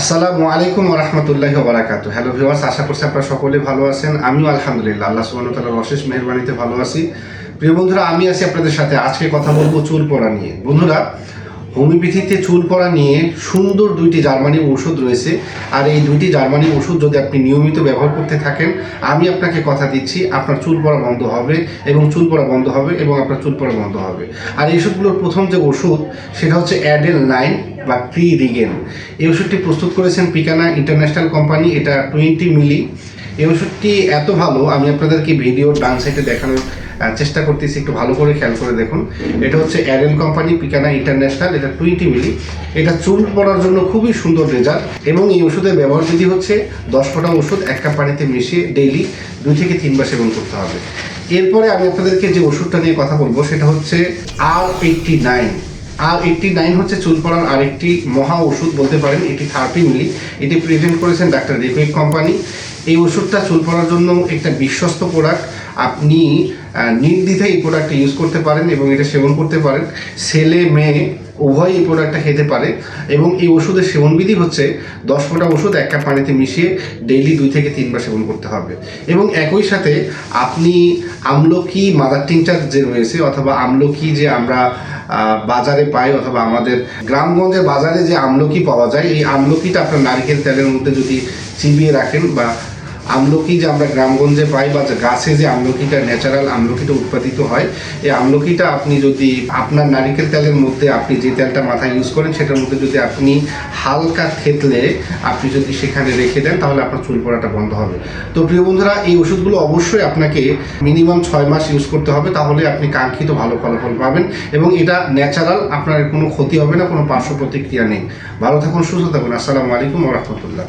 আসসালামু আলাইকুম রহমতুল্লাহ বারাকাতু হ্যালো ভিওয়ার্স আশা করছি আপনারা সকলে ভালো আছেন। আমিও আলহামদুলিল্লাহ, আল্লাহ সুবাহ তালার অশেষ মেহরবানিতে ভালো আছি। প্রিয় বন্ধুরা, আমি আছি আপনাদের সাথে। আজকে কথা বলব চুল পড়া নিয়ে। বন্ধুরা হোমিওপ্যাথিতে চুল পড়া নিয়ে সুন্দর দুইটি জার্মানি ওষুধ রয়েছে। আর এই দুইটি জার্মানি ওষুধ যদি আপনি নিয়মিত ব্যবহার করতে থাকেন, আমি আপনাকে কথা দিচ্ছি, আপনার চুল পড়া বন্ধ হবে এবং চুল পড়া বন্ধ হবে এবং আপনার চুল পড়া বন্ধ হবে। আর এই ওষুধগুলোর প্রথম যে ওষুধ সেটা হচ্ছে অ্যাডেল নাইন বা প্রি রিগেন এই ওষুধটি প্রস্তুত করেছেন পিকানা ইন্টারন্যাশনাল কোম্পানি, এটা টোয়েন্টি মিলি। এই ওষুধটি এত ভালো, আমি আপনাদেরকে ভিডিও ডান সাইডে দেখানোর চেষ্টা করতেছি একটু ভালো করে খেয়াল করে দেখুন। এটা হচ্ছে অ্যারেল কোম্পানি, পিকানা ইন্টারন্যাশনাল, এটা টোয়েন্টি মিলি এটা চুল পড়ার জন্য খুবই সুন্দর রেজাল্ট এবং এই ওষুধের ব্যবহার বিধি হচ্ছে, দশ ফোটা ওষুধ এক কাপ পানিতে মিশিয়ে ডেইলি দুই থেকে তিনবার সেবন করতে হবে। এরপরে আমি আপনাদেরকে যে ওষুধটা নিয়ে কথা বলব, সেটা হচ্ছে আর এইটটি নাইন আর এইটটি নাইন হচ্ছে চুল পড়ার আরেকটি মহা ওষুধ বলতে পারেন, এটি থার্টি মিলি এটি প্রেজেন্ট করেছেন ডাক্তার রিকুইক কোম্পানি। এই ওষুধটা চুল পড়ার জন্য একটা বিশ্বস্ত প্রোডাক্ট আপনি নির্দ্বিধায় এই প্রোডাক্টটা ইউজ করতে পারেন এবং এটা সেবন করতে পারেন। ছেলে, মেয়ে, উভয় এই প্রোডাক্টটা খেতে পারে এবং এই ওষুধের সেবনবিধি হচ্ছে দশ ফোঁটা ওষুধ এক কাপ পানিতে মিশিয়ে ডেইলি দুই থেকে তিনবার সেবন করতে হবে। এবং একই সাথে আপনি আমলকি মাদার টিংচার যে রয়েছে অথবা আমলকি যে আমরা বাজারে পাই অথবা আমাদের গ্রামগঞ্জের বাজারে যে আমলকি পাওয়া যায়, এই আমলকিটা আপনার নারকেল তেলের মধ্যে যদি চিবিয়ে রাখেন বা আমলকি যে আমরা গ্রামগঞ্জে পাই বা গাছে যে আমলকিটা ন্যাচারাল আমলকিটা উৎপাদিত হয়, এই আমলকিটা আপনি যদি আপনার নারিকেল তেলের মধ্যে আপনি যে তেলটা মাথায় ইউজ করেন, সেটার মধ্যে যদি আপনি হালকা থেতলে আপনি যদি সেখানে রেখে দেন, তাহলে আপনার চুল পড়াটা বন্ধ হবে। তো প্রিয় বন্ধুরা, এই ওষুধগুলো অবশ্যই আপনাকে মিনিমাম ছয় মাস ইউজ করতে হবে, তাহলে আপনি কাঙ্ক্ষিত ভালো ফলাফল পাবেন এবং এটা ন্যাচারাল আপনার কোনো ক্ষতি হবে না, কোনো পার্শ্ব প্রতিক্রিয়া নেই। ভালো থাকুন, সুস্থ থাকুন। আসসালামু আলাইকুম রহমতুল্লাহ।